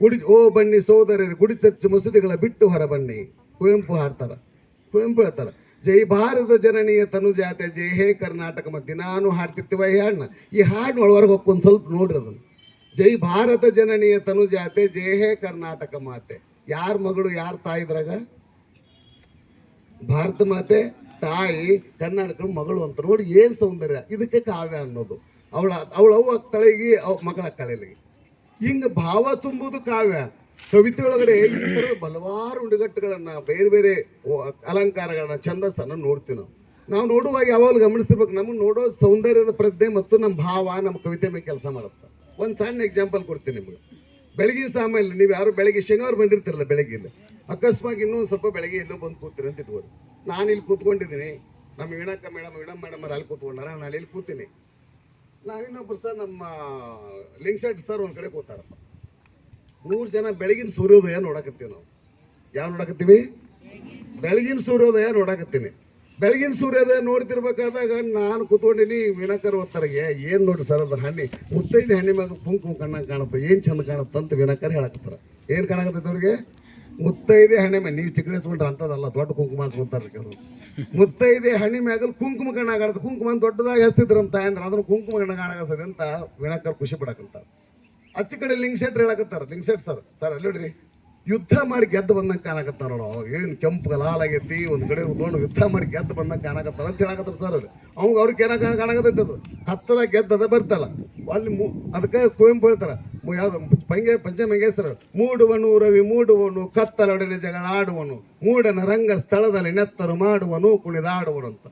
ಗುಡಿ, ಓ ಬನ್ನಿ ಸೋದರರು, ಗುಡಿ ಚರ್ಚ್ ಮಸೂದಿಗಳ ಬಿಟ್ಟು ಹೊರ ಬನ್ನಿ. ಕುವೆಂಪು ಹಾಡ್ತಾರೆ, ಕುವೆಂಪು ಹೇಳ್ತಾರೆ, ಜೈ ಭಾರತ ಜನನೀಯ ತನುಜಾತೆ, ಜೈ ಹೇ ಕರ್ನಾಟಕ ಮತ್ತು ನಾನು ಹಾಡ್ತಿರ್ತೀವ ಈ ಹಾಡನ್ನ? ಈ ಹಾಡ್ ಒಳವರೆಗೆ ಹೋಗ್ಕೊಂಡು ಸ್ವಲ್ಪ ನೋಡ್ರಿ ಅದನ್ನು. ಜೈ ಭಾರತ ಜನನೀಯ ತನುಜಾತೆ, ಜೈ ಹೇ ಕರ್ನಾಟಕ ಮಾತೆ. ಯಾರ ಮಗಳು, ಯಾರ ತಾಯಿದ್ರಾಗ ಭಾರತ ಮಾತೆ, ತಾಯಿ ಕನ್ನಡಕ ಮಗಳು ಅಂತ ನೋಡಿ ಏನು ಸೌಂದರ್ಯ. ಇದಕ್ಕೆ ಕಾವ್ಯ ಅನ್ನೋದು. ಅವಳ ಅವಳ ಅವ್ವ ತಲೆಗೆ, ಅವ್ ಮಗಳ ಕಲೆಲಿಗೆ ಹಿಂಗೆ ಭಾವ ತುಂಬುವುದು ಕಾವ್ಯ. ಕವಿತೆ ಒಳಗಡೆ ಈ ಥರದ ಬಲವಾರು ಉಂಡುಗಟ್ಟುಗಳನ್ನ, ಬೇರೆ ಬೇರೆ ಅಲಂಕಾರಗಳನ್ನ, ಛಂದಸ್ಸನ್ನು ನೋಡ್ತೀವಿ ನಾವು. ನಾವು ನೋಡುವಾಗ ಯಾವಾಗಲೂ ಗಮನಿಸ್ತಿರ್ಬೇಕು, ನಮ್ಗೆ ನೋಡೋ ಸೌಂದರ್ಯದ ಪ್ರಜ್ಞೆ ಮತ್ತು ನಮ್ಮ ಭಾವ ನಮ್ಮ ಕವಿತೆ ಮೇಲೆ ಕೆಲಸ ಮಾಡುತ್ತೆ. ಒಂದು ಸಣ್ಣ ಎಕ್ಸಾಂಪಲ್ ಕೊಡ್ತೀನಿ ನಿಮಗೆ. ಬೆಳಗಿನ ಸಮಯಲ್ಲಿ ನೀವು ಯಾರು ಬೆಳಗ್ಗೆ ಶನಿವಾರ ಬಂದಿರ್ತಿರಲ್ಲ ಬೆಳಗ್ಗೆ ಇಲ್ಲಿ ಅಕಸ್ಮಾತ್ ಇನ್ನೊಂದು ಸ್ವಲ್ಪ ಬೆಳಗ್ಗೆ ಎಲ್ಲೋ ಬಂದು ಕೂತೀರಿ ಅಂತ ಇಟ್ಬೋದು. ನಾನು ಇಲ್ಲಿ ಕೂತ್ಕೊಂಡಿದ್ದೀನಿ. ನಮ್ಮ ವೀಣಕ್ಕ ಮೇಡಮ್ ವೀಣಮ್ ಮೇಡಮ್ ಅಲ್ಲಿ ಕೂತ್ಕೊಂಡಾರ ನಾನು ಇಲ್ಲಿ ಕೂತೀನಿ. ನಾವಿನ್ನೊಬ್ರು ಸರ್ ನಮ್ಮ ಲಿಂಗ್ಸೆಟ್ ಸರ್ ಒಂದು ಕಡೆ ಕೂತಾರಪ್ಪ. ಮೂರು ಜನ ಬೆಳಗಿನ ಸೂರ್ಯೋದಯ ನೋಡಕತ್ತೀವಿ ನಾವು. ಯಾವ ನೋಡಕತ್ತೀವಿ? ಬೆಳಗಿನ ಸೂರ್ಯೋದಯ ನೋಡಕತ್ತೀನಿ. ಬೆಳಗಿನ ಸೂರ್ಯದ ನೋಡ್ತಿರ್ಬೇಕಾದಾಗ ನಾನು ಕೂತ್ಕೊಂಡಿನಿ ವಿನಾಕರ್ ಓದ್ತಾರಿಗೆ ಏನು ನೋಡಿ ಸರ್ ಅದ್ರ ಹಣ್ಣಿ? ಮುತ್ತೈದು ಹಣ್ಣಿ ಮ್ಯಾಗ ಕುಂಕುಮ ಕಣ್ಣಂಗೆ ಕಾಣುತ್ತೆ. ಏನು ಚಂದ ಕಾಣುತ್ತೆ ಅಂತ ವಿನಾಕರ್ ಹೇಳಕತ್ತಾರ. ಏನು ಕಾಣಕತ್ತೈತೆ ಅವ್ರಿಗೆ? ಮುತ್ತೈದೆ ಹಣ್ಣೆ ಮೇಲೆ. ನೀವು ಚಿಕ್ಕಣಿಸ್ಕೊಂಡ್ರೆ ಅಂತದಲ್ಲ, ದೊಡ್ಡ ಕುಂಕುಮ ಅನ್ಸ್ಕೊಂತಾರೆ ಕೆಲವರು ಮುತ್ತೈದೆ ಹಣ್ಣಿ ಮ್ಯಾಗಲ್ ಕುಂಕುಮ ಕಣ್ಣ ಕಾಣುತ್ತೆ. ಕುಂಕುಮ ದೊಡ್ಡದಾಗಿ ಹಸ್ತಿದ್ರಂತ ಅಂದ್ರೆ ಅದನ್ನು ಕುಂಕುಮ ಕಣ್ಣ ಕಾಣಕತ್ತದೆ ಅಂತ ವಿನಾಕರ್ ಖುಷಿ ಪಡಕಂತಾರೆ. ಅಚ್ಚ ಕಡೆ ಲಿಂಗ್ ಶೆಟ್ರ್ ಹೇಳಕತ್ತಾರ. ಲಿಂಗ್ ಶೆಟ್ ಸರ್ ಸರ್ ಅಲ್ಲಿ ನೋಡ್ರಿ. ಯುದ್ಧ ಮಾಡಿ ಗೆದ್ದು ಬಂದಂಗೆ ಕಾಣಕತ್ತಾರ ನೋಡು ಅವಾಗ. ಏನು ಕೆಂಪು ಆಗೈತಿ, ಒಂದು ಕಡೆ ಉದ್ಕೊಂಡು ಯುದ್ಧ ಮಾಡಿ ಗೆದ್ದು ಬಂದಂಗೆ ಕಾಣಕತ್ತಾರ ಅಂತ ಹೇಳಕತ್ತಾರ ಸರ್ ಅವ್ರು. ಅವ್ಗೆ ಅವ್ರಿಗೆ ಏನ ಕಾಣಕತ್ತೈತೆ ಅದು. ಹತ್ತಲ ಗೆದ್ದದ ಬರ್ತಲ್ಲ ಅಲ್ಲಿ ಮು ಅದಕ್ಕೆ ಕುವೆಂಪು ಹೇಳ್ತಾರ ಯಾವ್ದು ಪಂಗೆ ಪಂಚಮಂಗೇಶ್ವರ ಮೂಡುವನು ರವಿ, ಮೂಡುವನು ಕತ್ತಲೊಡನೆ ಜಗಳ ಆಡುವನು. ಮೂಡನ ರಂಗ ಸ್ಥಳದಲ್ಲಿ ನೆತ್ತರು ಮಾಡುವನು, ಕುಣಿದಾಡುವನು ಅಂತ.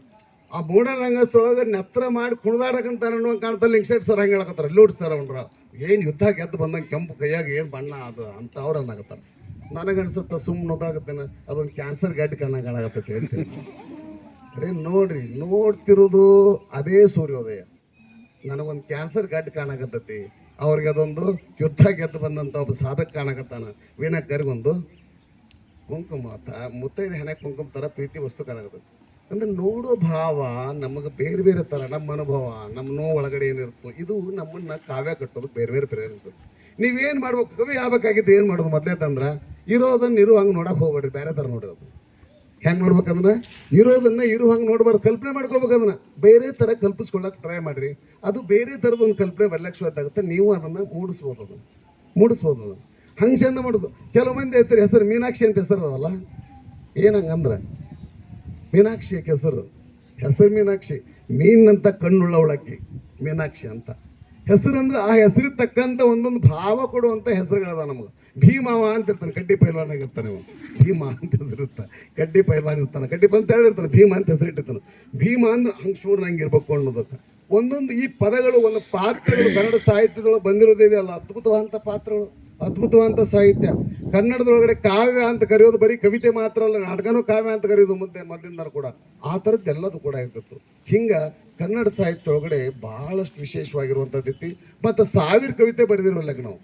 ಆ ಮೂಢರಂಗಸ್ಥೊಳಗೆ ನೆತ್ರ ಮಾಡಿ ಕುಣಿದಾಡಕಂತಾರ ಅನ್ನೋ ಕಾಣ್ತಾ ಸೈಡ್ ಸರ್ ಹಂಗೆ ಹೇಳಕತ್ತಾರ. ಲೂಡ್ ಸರ್ ಅವ್ರ. ಏನು ಯುದ್ಧ ಗೆದ್ದು ಬಂದಂಗೆ ಕೆಂಪು ಕೈಯಾಗ ಏನು ಬಣ್ಣ ಅದು ಅಂತ ಅವ್ರು ಅನ್ನಕತ್ತಾರ. ನನಗನ್ಸುತ್ತ ಸುಮ್ಮನೆ ಓದಾಗತ್ತೇನೆ ಅದೊಂದು ಕ್ಯಾನ್ಸರ್ ಗಡ್ ಕಣ್ಣ ಅಂತ ಅರೆ ನೋಡ್ರಿ, ನೋಡ್ತಿರೋದು ಅದೇ ಸೂರ್ಯೋದಯ. ನನಗೊಂದು ಕ್ಯಾನ್ಸರ್ ಗಡ್ ಕಾಣಕತ್ತೈತಿ, ಅವ್ರಿಗೆ ಅದೊಂದು ಯುದ್ಧ ಗೆದ್ದು ಬಂದಂಥ ಒಬ್ಬ ಸಾಧಕ ಕಾಣಕತ್ತಾನ. ವೀಣಕ್ಕರಿಗೊಂದು ಕುಂಕುಮ ಮುತ್ತೈದೆ ಹೆಣೆ ಕುಂಕುಮ ಥರ ಪ್ರೀತಿ ವಸ್ತು ಕಾಣಕತ್ತೈತಿ. ಅಂದ್ರೆ ನೋಡೋ ಭಾವ ನಮಗೆ ಬೇರೆ ಬೇರೆ ಥರ ನಮ್ಮ ಅನುಭವ, ನಮ್ಮ ನೋವು ಒಳಗಡೆ ಏನಿರುತ್ತೋ, ಇದು ನಮ್ಮನ್ನ ಕಾವ್ಯ ಕಟ್ಟೋದು ಬೇರೆ ಬೇರೆ ಪ್ರೇರಣಿಸುತ್ತೆ ನೀವೇನು ಮಾಡ್ಬೇಕು, ಕವಿ ಆಗ್ಬೇಕಾಗಿದ್ದು ಏನು ಮಾಡೋದು ಮೊದಲೇ ತಂದ್ರೆ? ಇರೋದನ್ನ ಇರು, ಹಂಗೆ ನೋಡಕ್ಕೆ ಹೋಗ್ಬೇಡ್ರಿ, ಬೇರೆ ಥರ ಅದು. ಹೆಂಗೆ ನೋಡ್ಬೇಕಂದ್ರೆ? ಇರೋದನ್ನ ಇರು, ಹಂಗೆ ನೋಡ್ಬಾರ್ದು, ಕಲ್ಪನೆ ಅದನ್ನ ಬೇರೆ ಥರ ಕಲ್ಪಿಸ್ಕೊಳ್ಳೋಕೆ ಟ್ರೈ ಮಾಡಿರಿ. ಅದು ಬೇರೆ ಥರದ ಒಂದು ಕಲ್ಪನೆ ಬರ್ಲಕ್ಕೆ ಶುರುವಾಗುತ್ತೆ ನೀವು ಅದನ್ನು ಮೂಡಿಸ್ಬೋದು ಅದು. ಮೂಡಿಸ್ಬೋದು ಅದು. ಹಂಗೆ ಚಂದ ಮಾಡೋದು. ಕೆಲವು ಮಂದಿ ಐತ್ರಿ ಹೆಸರು ಮೀನಾಕ್ಷಿ ಅಂತ ಹೆಸರು ಅದಲ್ಲ. ಏನಂಗಂದ್ರೆ ಮೀನಾಕ್ಷಿ ಹೆಸರು? ಹೆಸರು ಮೀನಾಕ್ಷಿ. ಮೀನಂತ ಕಣ್ಣುಳ್ಳವಳಕ್ಕಿ ಮೀನಾಕ್ಷಿ ಅಂತ. ಹೆಸರು ಅಂದ್ರೆ ಆ ಹೆಸರಿಗೆ ತಕ್ಕಂಥ ಒಂದೊಂದು ಭಾವ ಕೊಡುವಂಥ ಹೆಸರುಗಳದ ನಮಗೆ. ಭೀಮಾವ ಅಂತ ಇರ್ತಾನೆ ಕಡ್ಡಿ ಇರ್ತಾನೆ ಅವ ಭೀಮ ಅಂತ ಹೆಸರಿರ್ತ ಕಡ್ಡಿ ಪೈಲ್ವಾನ್ ಇರ್ತಾನೆ, ಕಡ್ಡಿ ಅಂತ ಹೇಳಿರ್ತಾನೆ, ಭೀಮ ಅಂತ ಹೆಸರಿಟ್ಟಿರ್ತಾನೆ ಭೀಮ ಅಂದ್ರೆ ಹಂಗೆ ಶೂರ್ನಂಗೆ ಇರ್ಬೇಕು ಅನ್ನೋದಕ್ಕೆ. ಒಂದೊಂದು ಈ ಪದಗಳು, ಒಂದು ಪಾತ್ರಗಳು ಕನ್ನಡ ಸಾಹಿತ್ಯದೊಳಗೆ ಬಂದಿರೋದಿದೆಯಲ್ಲ ಅದ್ಭುತವಾದಂಥ ಪಾತ್ರಗಳು. ಅದ್ಭುತವಾದಂಥ ಸಾಹಿತ್ಯ. ಕನ್ನಡದೊಳಗಡೆ ಕಾವ್ಯ ಅಂತ ಕರೆಯೋದು ಬರೀ ಕವಿತೆ ಮಾತ್ರ ಅಲ್ಲ, ನಾಟಕನೂ ಕಾವ್ಯ ಅಂತ ಕರೆಯೋದು ಮುಂದೆ ಮೊದಲಿಂದ ಕೂಡ. ಆ ಥರದ್ದು ಎಲ್ಲದೂ ಕೂಡ ಇರ್ತಿತ್ತು ಹಿಂಗೆ ಕನ್ನಡ ಸಾಹಿತ್ಯ ಒಳಗಡೆ ಭಾಳಷ್ಟು ವಿಶೇಷವಾಗಿರುವಂಥದ್ದು ಐತಿ ಮತ್ತು ಸಾವಿರ ಕವಿತೆ ಬರೆದಿರೋಲ್ಲಕ್ಕೆ ನಾವು.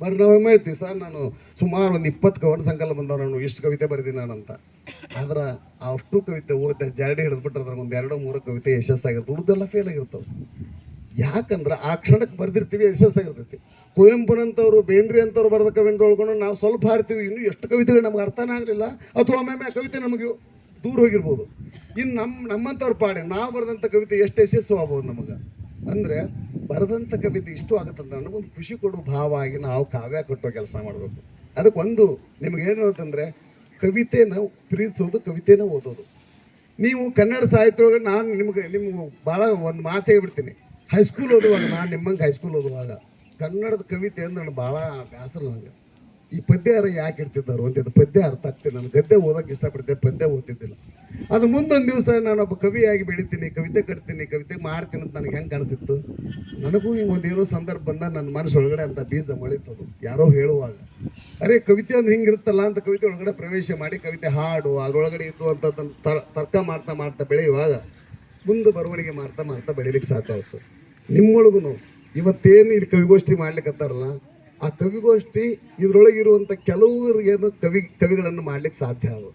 ಬರೀ ನಾವು ಹೆಮ್ಮೆ ಹೇಳ್ತೀವಿ ಸರ್, ನಾನು ಸುಮಾರು ಒಂದು ಇಪ್ಪತ್ತು ಕವನ ಸಂಕಲ ಬಂದವ ನಾನು ಎಷ್ಟು ಕವಿತೆ ಬರೆದೀನಿ ನಾನು ಅಂತ. ಆದ್ರೆ ಅಷ್ಟು ಕವಿತೆ ಓದ್ತಾ ಜಾಡಿ ಹಿಡಿದ್ಬಿಟ್ರೆ ಅದ್ರ ಒಂದು ಎರಡು ಮೂರು ಕವಿತೆ ಯಶಸ್ಸಾಗಿರ್ತವೆ ಉಳಿದೆಲ್ಲ ಫೇಲ್ ಆಗಿರ್ತವೆ. ಯಾಕಂದ್ರೆ ಆ ಕ್ಷಣಕ್ಕೆ ಬರ್ದಿರ್ತೀವಿ ಯಶಸ್ಸಾಗಿರ್ತೈತಿ ಕುವೆಂಪುನಂತವ್ರು ಬೇಂದ್ರೆ ಅಂತವ್ರು ಬರೆದ ಕವಿಂದ ಒಳ್ಕೊಂಡು ನಾವು ಸ್ವಲ್ಪ ಹಾಡ್ತೀವಿ, ಇನ್ನೂ ಎಷ್ಟು ಕವಿತೆಗಳು ನಮ್ಗೆ ಅರ್ಥನೇ ಆಗಲಿಲ್ಲ, ಅಥವಾ ಒಮ್ಮೊಮ್ಮೆ ಆ ಕವಿತೆ ನಮಗೆ ದೂರ ಹೋಗಿರ್ಬೋದು. ಇನ್ನು ನಮ್ಮ ನಮ್ಮಂಥವ್ರ ಪಾಡೆ ನಾವು ಬರೆದಂಥ ಕವಿತೆ ಎಷ್ಟು ಯಶಸ್ಸು ಆಗ್ಬೋದು ನಮಗೆ? ಅಂದರೆ ಬರೆದಂಥ ಕವಿತೆ ಇಷ್ಟು ಆಗುತ್ತಂತ ಒಂದು ಖುಷಿ ಕೊಡೋ ಭಾವ ಆಗಿ ನಾವು ಕಾವ್ಯ ಕಟ್ಟೋ ಕೆಲಸ ಮಾಡಬೇಕು. ಅದಕ್ಕೆ ಒಂದು ನಿಮಗೇನು ಅಂತಂದರೆ ಕವಿತೆನ ಪ್ರೀತಿಸೋದು, ಕವಿತೆನ ಓದೋದು. ನೀವು ಕನ್ನಡ ಸಾಹಿತ್ಯ ಒಳಗೆ ನಾನು ನಿಮಗೆ, ನಿಮ್ಗೆ ಭಾಳ ಒಂದು ಮಾತು ಹೇಳ್ಬಿಡ್ತೀನಿ. ಹೈಸ್ಕೂಲ್ ಓದುವಾಗ, ನಾನು ನಿಮ್ಮಂಗೆ ಹೈಸ್ಕೂಲ್ ಓದುವಾಗ, ಕನ್ನಡದ ಕವಿತೆ ಅಂದ್ರೆ ನನಗೆ ಭಾಳ ಬೇಸರ ನನಗೆ ಈ ಪದ್ಯ ಯಾಕೆ ಇಡ್ತಿದ್ದಾರೆ ಒಂದಿದ್ದು ಪದ್ಯ ಅರ್ಥ ಆಗ್ತಿಲ್ಲ. ನಾನು ಗದ್ದೆ ಓದೋಕೆ ಇಷ್ಟಪಡ್ತೇನೆ ಪದ್ಯ ಓದ್ತಿದ್ದಿಲ್ಲ. ಅದು ಮುಂದೊಂದು ದಿವಸ ನಾನೊಬ್ಬ ಕವಿಯಾಗಿ ಬೆಳಿತೀನಿ, ಕವಿತೆ ಕಟ್ತೀನಿ, ಕವಿತೆ ಮಾಡ್ತೀನಿ ಅಂತ ನನಗೆ ಹೆಂಗೆ ಕಾಣಿಸಿತ್ತು ನನಗೂ ಹಿಂಗೆ ಒಂದೇನೋ ಸಂದರ್ಭ ಬಂದ ನನ್ನ ಮನಸ್ಸೊಳಗಡೆ ಅಂತ ಬೀಜ ಮಳಿತದು. ಯಾರೋ ಹೇಳುವಾಗ, ಅರೆ, ಕವಿತೆ ಅಂದ್ರೆ ಹಿಂಗಿರುತ್ತಲ್ಲ ಅಂತ ಕವಿತೆ ಒಳಗಡೆ ಪ್ರವೇಶ ಮಾಡಿ ಕವಿತೆ ಹಾಡು, ಅದರೊಳಗಡೆ ಇದ್ದು ಅಂತ ತರ ತರ್ಕ ಮಾಡ್ತಾ ಮಾಡ್ತಾ ಬೆಳೆಯುವಾಗ, ಮುಂದೆ ಬರವಣಿಗೆ ಮಾಡ್ತಾ ಮಾಡ್ತಾ ಬೆಳಿಲಿಕ್ಕೆ ಸಾಧ್ಯ ನಿಮ್ಮೊಳಗೂ ಇವತ್ತೇನು ಇಲ್ಲಿ ಕವಿಗೋಷ್ಠಿ ಮಾಡ್ಲಿಕ್ಕತ್ತಾರಲ್ಲ ಆ ಕವಿಗೋಷ್ಠಿ ಇದರೊಳಗೆ ಇರುವಂಥ ಕೆಲವರು ಏನು ಕವಿ ಕವಿಗಳನ್ನು ಮಾಡ್ಲಿಕ್ಕೆ ಸಾಧ್ಯ ಅದು.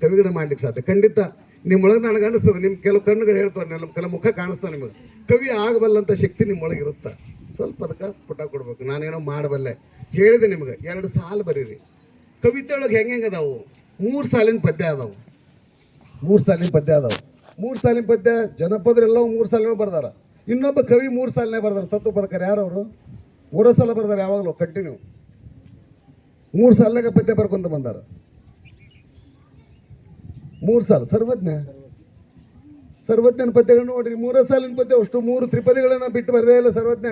ಕವಿಗಳನ್ನ ಮಾಡ್ಲಿಕ್ಕೆ ಸಾಧ್ಯ. ಖಂಡಿತ ನಿಮ್ಮೊಳಗೆ ನನಗೆ ಅನಿಸ್ತದೆ ನಿಮ್ಮ ಕೆಲವು ಕಣ್ಣುಗಳು ಹೇಳ್ತಾರೆ ನಮ್ಮ ಕೆಲವು ಮುಖ ಕಾಣಿಸ್ತಾವೆ ನಿಮಗೆ. ಕವಿ ಆಗಬಲ್ಲಂಥ ಶಕ್ತಿ ನಿಮ್ಮೊಳಗೆ ಇರುತ್ತೆ ಸ್ವಲ್ಪ ಅದಕ್ಕೆ ಪುಟ ಕೊಡ್ಬೇಕು. ನಾನೇನೋ ಮಾಡಬಲ್ಲೆ. ಹೇಳಿದೆ ನಿಮಗೆ ಎರಡು ಸಾಲು ಬರೀರಿ. ಕವಿತೆ ಒಳಗೆ ಹೆಂಗೆ ಹೆಂಗೆ ಅದಾವು? ಮೂರು ಸಾಲಿನ ಪದ್ಯ ಅದಾವು. ಮೂರು ಸಾಲಿನ ಪದ್ಯ ಅದಾವು. ಮೂರು ಸಾಲಿನ ಪದ್ಯ ಜನಪದರೆಲ್ಲವೂ ಮೂರು ಸಾಲಿನ ಬರ್ದಾರ. ಇನ್ನೊಬ್ಬ ಕವಿ ಮೂರು ಸಾಲನೇ ಬರ್ದಾರ ತತ್ವ ಬದಕರು ಯಾರು ಅವರು ಮೂರೋ ಸಲ ಬರ್ದಾರ ಯಾವಾಗಲೂ ಕಂಟಿನ್ಯೂ ಮೂರು ಸಾಲನಾಗ ಪದ್ಯ ಬರ್ಕೊಂತ ಬಂದಾರ. ಮೂರು ಸಾಲ, ಸರ್ವಜ್ಞ. ಸರ್ವಜ್ಞನ ಪದ್ಯಗಳು ನೋಡ್ರಿ, ಮೂರೇ ಸಾಲಿನ ಪದ್ಯ ಅಷ್ಟು ಮೂರು ತ್ರಿಪದಿಗಳನ್ನ ಬಿಟ್ಟು ಬರದೇ ಇಲ್ಲ ಸರ್ವಜ್ಞ.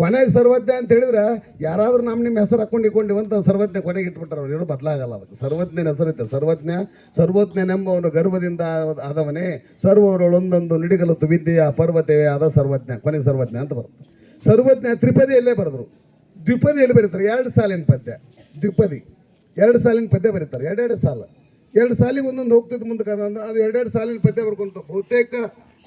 ಕೊನೆಗೆ ಸರ್ವಜ್ಞ ಅಂತ ಹೇಳಿದ್ರೆ ಯಾರಾದರೂ ನಮ್ಮ ನಿಮ್ಮ ಹೆಸರು ಹಾಕೊಂಡು ಅಂತ ಸರ್ವಜ್ಞ ಕೊನೆಗೆ ಇಟ್ಬಿಟ್ಟಾರ ಅವ್ರು. ಏನೂ ಬದಲಾಗಲ್ಲ ಅದಕ್ಕೆ. ಸರ್ವಜ್ಞನ ಇತ್ತು. ಸರ್ವಜ್ಞ, ಸರ್ವಜ್ಞನೆಂಬವನು ಗರ್ವದಿಂದ ಆದವನೇ. ಸರ್ವರೊಳೊಂದೊಂದು ನಿಡಿಗಲು ತುಬಿದ್ದೆಯ ಪರ್ವತವೇ ಆದ ಸರ್ವಜ್ಞ, ಕೊನೆಗೆ ಸರ್ವಜ್ಞ ಅಂತ ಬರುತ್ತೆ. ಸರ್ವಜ್ಞ ತ್ರಿಪದಿಯಲ್ಲೇ ಬರೆದ್ರು. ದ್ವಿಪದಿಯಲ್ಲಿ ಬರೀತಾರೆ. ಎರಡು ಸಾಲಿನ ಪದ್ಯ. ದ್ವಿಪದಿ. ಎರಡು ಸಾಲಿನ ಪದ್ಯ ಬರೀತಾರೆ. ಎರಡೆರಡು ಸಾಲ. ಎರಡು ಸಾಲಿಗೆ ಒಂದೊಂದು ಹೋಗ್ತಿದ್ದು ಮುಂದೆ ಅದು ಎರಡೆರಡು ಸಾಲಿನ ಪದ್ಯ ಬರ್ಕೊಂತ ಬಹುತೇಕ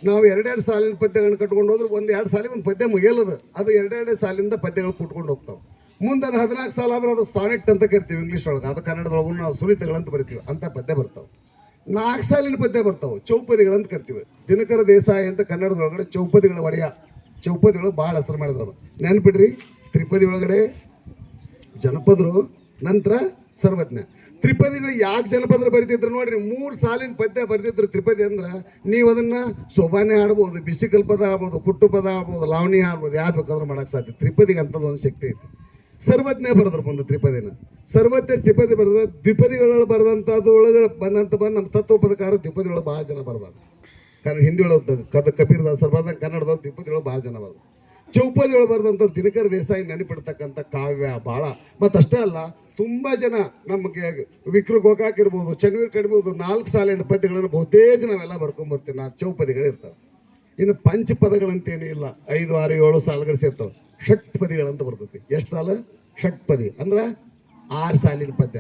ನಾವು ಎರಡೆರಡು ಸಾಲಿನ ಪದ್ಯಗಳನ್ನ ಕಟ್ಕೊಂಡು ಹೋದ್ರೆ ಒಂದು ಎರಡು ಸಾಲಿಗೆ ಒಂದು ಪದ್ಯ ಮುಗಿಯಲ್ಲದು. ಅದು ಎರಡೆರಡು ಸಾಲಿಂದ ಪದ್ಯಗಳು ಕುಟ್ಕೊಂಡು ಹೋಗ್ತಾವೆ. ಮುಂದೆ ಅದು ಹದಿನಾಲ್ಕು ಸಾಲ ಆದ್ರೆ ಅದು ಸಾನೆಟ್ ಅಂತ ಕರಿತೀವಿ ಇಂಗ್ಲೀಷ್ ಒಳಗೆ. ಅದು ಕನ್ನಡದೊಳಗೂ ನಾವು ಸುರಿತಗಳಂತ ಬರಿತೀವಿ. ಅಂತ ಪದ್ಯ ಬರ್ತಾವೆ. ನಾಲ್ಕು ಸಾಲಿನ ಪದ್ಯ ಬರ್ತಾವೆ. ಚೌಪದಿಗಳಂತ ಕರಿತೀವಿ. ದಿನಕರ ದೇಸಾಯಿ ಅಂತ ಕನ್ನಡದೊಳಗಡೆ ಚೌಪದಿಗಳ ಒಡೆಯ. ಚೌಪದಿಗಳು ಭಾಳ ಹೆಸರು ಮಾಡಿದವರು. ನೆನ್ಪಿಡ್ರಿ ತ್ರಿಪದಿ ಒಳಗಡೆ ಜನಪದರು, ನಂತರ ಸರ್ವಜ್ಞ. ತ್ರಿಪದಿನ ಯಾಕೆ ಜನಪದರು ಬರಿತಿದ್ರು ನೋಡ್ರಿ, ಮೂರು ಸಾಲಿನ ಪದ್ಯ ಬರೆದಿದ್ರು ತ್ರಿಪದಿ ಅಂದ್ರೆ ನೀವು ಅದನ್ನ ಶೋಭಾನೆ ಆಡ್ಬೋದು ಬಿಸಿಕಲ್ ಪದ ಆಗ್ಬೋದು ಕುಟ್ಟು ಪದ ಆಗ್ಬೋದು ಲಾವಣಿ ಆಗ್ಬೋದು ಯಾವ್ದು ಬೇಕಾದ್ರೂ ಮಾಡೋಕೆ ಸಾಧ್ಯ. ತ್ರಿಪದಿಗೆ ಅಂಥದ್ದು ಒಂದು ಶಕ್ತಿ ಐತಿ. ಸರ್ವಜ್ಞ ಬರೆದ್ರು ಬಂದು ತ್ರಿಪದಿನ. ಸರ್ವಜ್ಞ ತ್ರಿಪದಿ ಬರೆದ್ರೆ ದ್ವಿಪದಿಗಳಲ್ಲಿ ಬರೆದಂಥದ್ದು ಒಳಗಡೆ ಬಂದಂತ ಬಂದು ನಮ್ಮ ತತ್ವಪದಕಾರ ದ್ವಿಪದಿಗಳು ಭಾಳ ಜನ ಬರ್ದಾರ. ಕಾರಣ ಹಿಂದಿ ಒಳಗೆ ಕದ ಕಬೀರ್ದ ಬರ್ದಂಗೆ ಕನ್ನಡದವ್ರು ದ್ವಿಪದಿ ಒಳಗೆ ಭಾಳ ಜನ ಬರ್ತಾರೆ ಚೌಪದಿ ಒಳಗೆ ಬರೆದಂಥ ದಿನಕರ ದೇಸಾಯಿ ನೆನಪಿಡ್ತಕ್ಕಂಥ ಕಾವ್ಯ ಭಾಳ ಮತ್ತಷ್ಟೇ ಅಲ್ಲ, ತುಂಬ ಜನ ನಮಗೆ ವಿಕ್ರ ಗೋಕಾಕ್ ಇರ್ಬೋದು ಚನ್ವೀರ್ ಕಡಿಬೋದು ನಾಲ್ಕು ಸಾಲಿನ ಪದ್ಯಗಳನ್ನು ಬಹುತೇಕ ನಾವೆಲ್ಲ ಬರ್ಕೊಂಬರ್ತೀವಿ ನಾ ಚೌಪದಿಗಳು ಇರ್ತವೆ. ಇನ್ನು ಪಂಚಪದಗಳಂತೇನೂ ಇಲ್ಲ. ಐದು, ಆರು, ಏಳು ಸಾಲುಗಳು ಷಟ್ ಪದಿಗಳಂತ ಬರ್ತೈತಿ. ಎಷ್ಟು ಸಾಲ? ಷಟ್ಪದಿ ಅಂದ್ರೆ ಆರು ಸಾಲಿನ ಪದ್ಯ.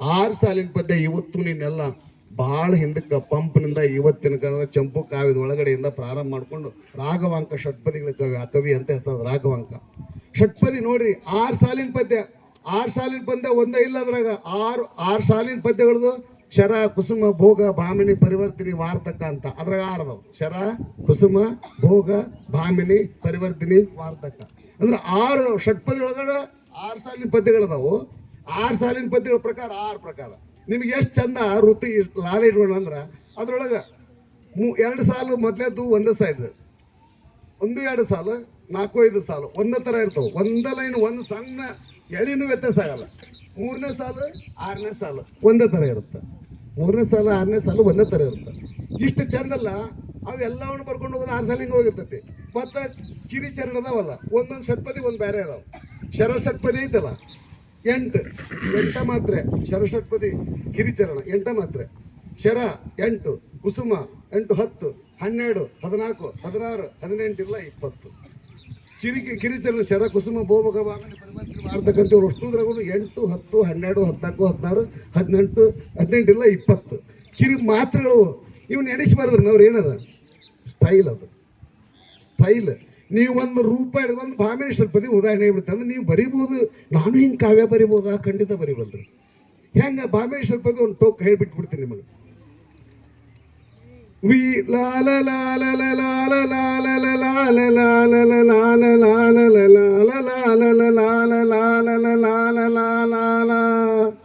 ಆರು ಸಾಲಿನ ಪದ್ಯ ಇವತ್ತು ನೀನೆಲ್ಲ ಭಾಳ ಹಿಂದಕ್ಕೆ ಪಂಪ್ನಿಂದ ಇವತ್ತಿನ ಕಾಲದ ಚಂಪು ಕಾವ್ಯದ ಒಳಗಡೆಯಿಂದ ಪ್ರಾರಂಭ ಮಾಡಿಕೊಂಡು ರಾಘವಾಂಕ ಷಟ್ಪದಿಗಳ ಕವಿ ಆ ಕವಿ ಅಂತ ಹೆಸರು ರಾಘವಾಂಕ. ಷಟ್ಪದಿ ನೋಡ್ರಿ, ಆರು ಸಾಲಿನ ಪದ್ಯ. ಆರು ಸಾಲಿನ ಪದ್ಯ ಒಂದೇ ಇಲ್ಲ ಅದ್ರಾಗ. ಆರು ಆರು ಸಾಲಿನ ಪದ್ಯಗಳದು ಶರ ಕುಸುಮ, ಭೋಗ, ಭಾಮಿನಿ, ಪರಿವರ್ತಿನಿ ವಾರ್ತಕ ಅಂತ. ಅದ್ರಾಗ ಆರದವು ಶರ ಕುಸುಮ, ಭೋಗ, ಭಾಮಿನಿ, ಪರಿವರ್ತಿನಿ ವಾರ್ತಕ ಅಂದ್ರೆ ಆರು ಷಟ್ಪದಿ ಒಳಗಡೆ ಆರು ಸಾಲಿನ ಪದ್ಯಗಳದಾವು. ಆರು ಸಾಲಿನ ಪದ್ಯಗಳ ಪ್ರಕಾರ ಆರು ಪ್ರಕಾರ. ನಿಮ್ಗೆ ಎಷ್ಟು ಚಂದ ವೃತ್ತಿ ಲಾಲ ಇಟ್ಕೊಂಡು ಅಂದ್ರೆ ಅದ್ರೊಳಗೆ ಮೂ ಎರಡು ಸಾಲು ಮೊದಲೇದು ಒಂದೇ ಸೈಡ್ ಒಂದು ಎರಡು ಸಾಲು, ನಾಲ್ಕು ಐದು ಸಾಲು, ಒಂದೇ ಥರ ಇರ್ತವೆ. ಒಂದೇ ಲೈನ್, ಒಂದು ಸಣ್ಣ ಎಳಿನೂ ವ್ಯತ್ಯಾಸ ಆಗಲ್ಲ. ಮೂರನೇ ಸಾಲು, ಆರನೇ ಸಾಲು ಒಂದೇ ಥರ ಇರುತ್ತೆ. ಮೂರನೇ ಸಾಲು, ಆರನೇ ಸಾಲು ಒಂದೇ ಥರ ಇರುತ್ತೆ. ಇಷ್ಟು ಚಂದಲ್ಲ ಅವೆಲ್ಲವನ್ನು ಬರ್ಕೊಂಡು ಹೋಗೋದು ಆರು ಸಾಲ ಹಿಂಗೆ ಹೋಗಿರ್ತೈತಿ. ಮತ್ತು ಕಿರಿಚರಣ ಅದಾವಲ್ಲ, ಒಂದೊಂದು ಷಟ್ಪದಿ, ಒಂದು ಬೇರೆ ಅದಾವೆ. ಶರ ಷಟ್ಪದಿ ಐತಲ್ಲ ಎಂಟು, ಎಂಟ ಮಾತ್ರೆ ಶರಷಟ್ಪತಿ ಕಿರಿಚರಣ, ಎಂಟ ಮಾತ್ರೆ. ಶರ, ಎಂಟು, ಕುಸುಮ, ಎಂಟು, ಹತ್ತು, ಹನ್ನೆರಡು, ಹದಿನಾಲ್ಕು, ಹದಿನಾರು, ಹದಿನೆಂಟು ಇಲ್ಲ ಇಪ್ಪತ್ತು. ಚಿರಿಕೆ ಕಿರಿಚರಣ, ಶರ, ಕುಸುಮ ಬೋಬಗ ಮಾಡ್ತಕ್ಕಂಥವ್ರು ಅಷ್ಟು ದ್ರಗಳು ಎಂಟು, ಹತ್ತು, ಹನ್ನೆರಡು, ಹದಿನಾಲ್ಕು, ಹದಿನಾರು, ಹದಿನೆಂಟು ಹದಿನೆಂಟಿಲ್ಲ ಇಪ್ಪತ್ತು. ಕಿರಿ ಮಾತ್ರೆಗಳು ಇವನ್ನ ಎಣಿಸಬಾರ್ದು ಅವ್ರು ಏನಾರ? ಸ್ಟೈಲ್ ಅದು. ಸ್ಟೈಲ್. ನೀವು ಒಂದು ರೂಪಾಯಿ ಒಂದು ಭಾಮೇಶ್ವರ ಪದಿ ಉದಾಹರಣೆ ಹೇಳ್ಬಿಡುತ್ತೆ ಅಂದ್ರೆ ನೀವು ಬರಿಬೋದು ನಾನು ಹಿಂಗೆ ಕಾವ್ಯ ಬರಿಬೋದಾ ಖಂಡಿತ ಬರಿಬಲ್ರಿ ಹೆಂಗೆ ಭಾಮೇಶ್ವರ ಪದಿ ಒಂದು ಟೋಕ್ ಹೇಳ್ಬಿಟ್ಬಿಡ್ತೀನಿ ನಿಮಗೆ ವಿ ಲಾಲ ಲಾಲ ಲಾಲ ಲಾಲ ಲಾಲ ಲಾಲ ಲಾಲ ಲಾಲ ಲಾಲ ಲಾಲ ಲಾಲ ಲಾಲ ಲಾಲ ಲಾಲ ಲಾಲ ಲಾಲ